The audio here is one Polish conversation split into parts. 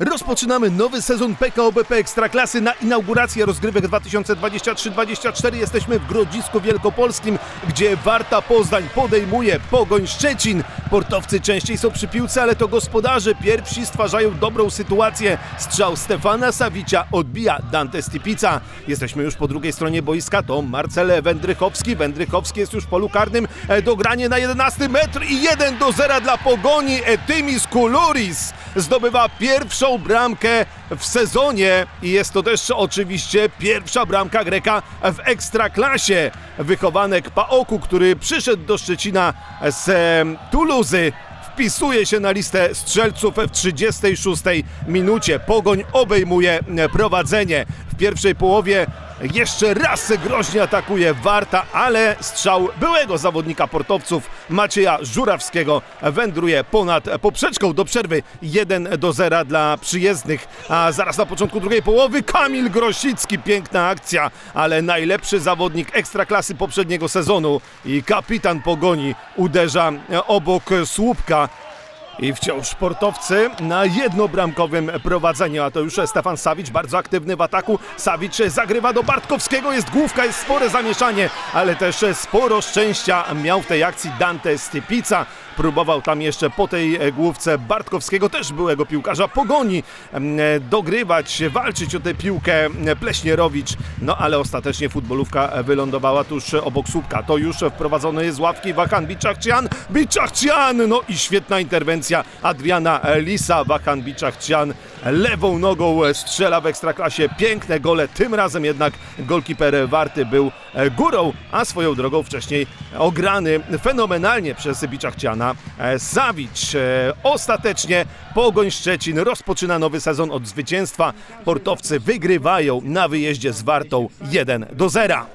Rozpoczynamy nowy sezon PKO BP Ekstraklasy na inaugurację rozgrywek 2023-2024. Jesteśmy w Grodzisku Wielkopolskim, gdzie Warta Poznań podejmuje Pogoń Szczecin. Portowcy częściej są przy piłce, ale to gospodarze pierwsi stwarzają dobrą sytuację. Strzał Stefana Sawicia odbija Dante Stipica. Jesteśmy już po drugiej stronie boiska, to Marcel Wędrychowski. Wędrychowski jest już w polu karnym, E, dogranie na 11 metr i 1 do 0 dla Pogoni. Etymis Kuluris zdobywa pierwszą bramkę w sezonie i jest to też oczywiście pierwsza bramka Greka w Ekstraklasie. Wychowanek Paoku, który przyszedł do Szczecina z Tuluzy, wpisuje się na listę strzelców w 36 minucie. Pogoń obejmuje prowadzenie. Pierwszej połowie jeszcze raz groźnie atakuje Warta, ale strzał byłego zawodnika portowców Macieja Żurawskiego wędruje ponad poprzeczką do przerwy 1 do 0 dla przyjezdnych. A zaraz na początku drugiej połowy Kamil Grosicki, piękna akcja, ale najlepszy zawodnik ekstraklasy poprzedniego sezonu i kapitan Pogoni uderza obok słupka. I wciąż sportowcy na jednobramkowym prowadzeniu, a to już Stefan Sawicz, bardzo aktywny w ataku. Sawicz zagrywa do Bartkowskiego, jest główka, jest spore zamieszanie, ale też sporo szczęścia miał w tej akcji Dante Stypica. Próbował tam jeszcze po tej główce Bartkowskiego, też byłego piłkarza Pogoni, dogrywać, walczyć o tę piłkę Pleśnierowicz, no ale ostatecznie futbolówka wylądowała tuż obok słupka. To już wprowadzony jest z ławki Wahan Biczachcian, Biczachcian, no i świetna interwencja Adriana Lisa, Wahan Biczachcian lewą nogą strzela w ekstraklasie, piękne gole, tym razem jednak golkiper Warty był górą, a swoją drogą wcześniej ograny fenomenalnie przez Biczachciana Sawicz. E, Ostatecznie Pogoń Szczecin rozpoczyna nowy sezon od zwycięstwa. Portowcy wygrywają na wyjeździe z Wartą 1 do 0.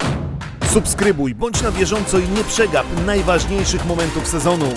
Subskrybuj, bądź na bieżąco i nie przegap najważniejszych momentów sezonu.